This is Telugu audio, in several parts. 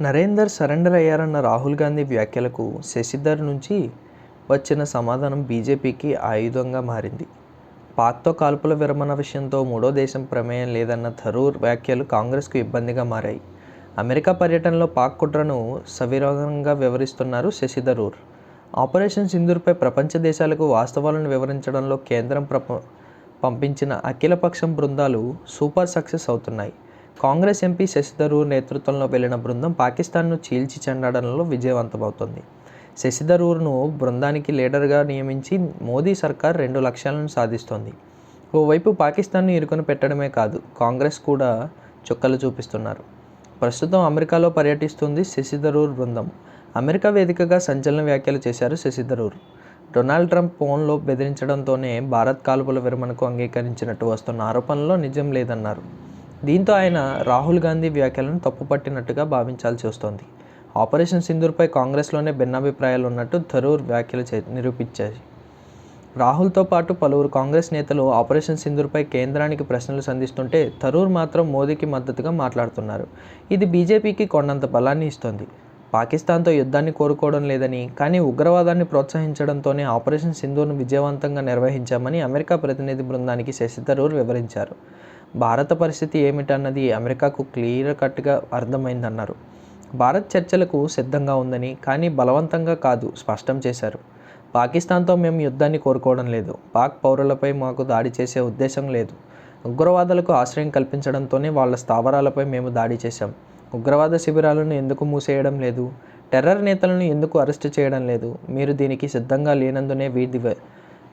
నరేందర్ సరెండర్ అయ్యారన్న రాహుల్ గాంధీ వ్యాఖ్యలకు శశిధర్ నుంచి వచ్చిన సమాధానం బీజేపీకి ఆయుధంగా మారింది. పాక్తో కాల్పుల విరమణ విషయంతో మూడో దేశం ప్రమేయం లేదన్న థరూర్ వ్యాఖ్యలు కాంగ్రెస్కు ఇబ్బందిగా మారాయి. అమెరికా పర్యటనలో పాక్ కుట్రను సవివరంగా వివరిస్తున్నారు శశిధరూర్ ఆపరేషన్ సింధూర్పై ప్రపంచ దేశాలకు వాస్తవాలను వివరించడంలో కేంద్రం ప్రప పంపించిన అఖిలపక్షం బృందాలు సూపర్ సక్సెస్ అవుతున్నాయి. కాంగ్రెస్ ఎంపీ శశి థరూర్ నేతృత్వంలో వెళ్ళిన బృందం పాకిస్తాన్ను చీల్చి చెండాడంలో విజయవంతమవుతుంది. శశి థరూర్ను బృందానికి లీడర్గా నియమించి మోదీ సర్కార్ రెండు లక్ష్యాలను సాధిస్తోంది. ఓవైపు పాకిస్తాన్ను ఇరుకుని పెట్టడమే కాదు కాంగ్రెస్ కూడా చుక్కలు చూపిస్తున్నారు. ప్రస్తుతం అమెరికాలో పర్యటిస్తుంది శశి థరూర్ బృందం. అమెరికా వేదికగా సంచలన వ్యాఖ్యలు చేశారు శశి థరూర్. డొనాల్డ్ ట్రంప్ ఫోన్లో బెదిరించడంతోనే భారత్ కాల్పుల విరమణకు అంగీకరించినట్టు వస్తున్న ఆరోపణలో నిజం లేదన్నారు. దీంతో ఆయన రాహుల్ గాంధీ వ్యాఖ్యలను తప్పుపట్టినట్టుగా భావించాల్సి వస్తోంది. ఆపరేషన్ సింధూర్పై కాంగ్రెస్లోనే భిన్నాభిప్రాయాలు ఉన్నట్టు థరూర్ వ్యాఖ్యలు చే నిరూపించాయి. రాహుల్తో పాటు పలువురు కాంగ్రెస్ నేతలు ఆపరేషన్ సింధూర్పై కేంద్రానికి ప్రశ్నలు సంధిస్తుంటే థరూర్ మాత్రం మోదీకి మద్దతుగా మాట్లాడుతున్నారు. ఇది బీజేపీకి కొండంత బలాన్ని ఇస్తోంది. పాకిస్తాన్తో యుద్ధాన్ని కోరుకోవడం లేదని కానీ ఉగ్రవాదాన్ని ప్రోత్సహించడంతోనే ఆపరేషన్ సింధూర్ను విజయవంతంగా నిర్వహించామని అమెరికా ప్రతినిధి బృందానికి శశి థరూర్ వివరించారు. భారత పరిస్థితి ఏమిటన్నది అమెరికాకు క్లియర్ కట్గా అర్థమైందన్నారు. భారత్ చర్చలకు సిద్ధంగా ఉందని కానీ బలవంతంగా కాదు స్పష్టం చేశారు. పాకిస్తాన్తో మేము యుద్ధాన్ని కోరుకోవడం లేదు. పాక్ పౌరులపై మాకు దాడి చేసే ఉద్దేశం లేదు. ఉగ్రవాదులకు ఆశ్రయం కల్పించడంతోనే వాళ్ళ స్థావరాలపై మేము దాడి చేశాం. ఉగ్రవాద శిబిరాలను ఎందుకు మూసేయడం లేదు? టెర్రర్ నేతలను ఎందుకు అరెస్టు చేయడం లేదు? మీరు దీనికి సిద్ధంగా లేనందునే విధి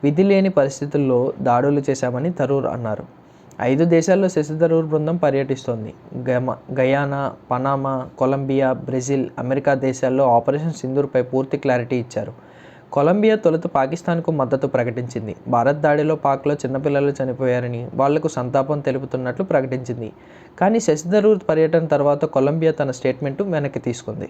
విధి లేని పరిస్థితుల్లో దాడులు చేశామని తరూర్ అన్నారు. ఐదు దేశాల్లో శశిధరూర్ బృందం పర్యటిస్తోంది. గమ Guyana Panama Colombia Brazil America దేశాల్లో ఆపరేషన్ సింధూర్పై పూర్తి క్లారిటీ ఇచ్చారు. కొలంబియా తొలుత పాకిస్తాన్కు మద్దతు ప్రకటించింది. భారత్ దాడిలో పాక్లో చిన్నపిల్లలు చనిపోయారని వాళ్ళకు సంతాపం తెలుపుతున్నట్లు ప్రకటించింది. కానీ శశిధరూర్ పర్యటన తర్వాత కొలంబియా తన స్టేట్మెంటు వెనక్కి తీసుకుంది.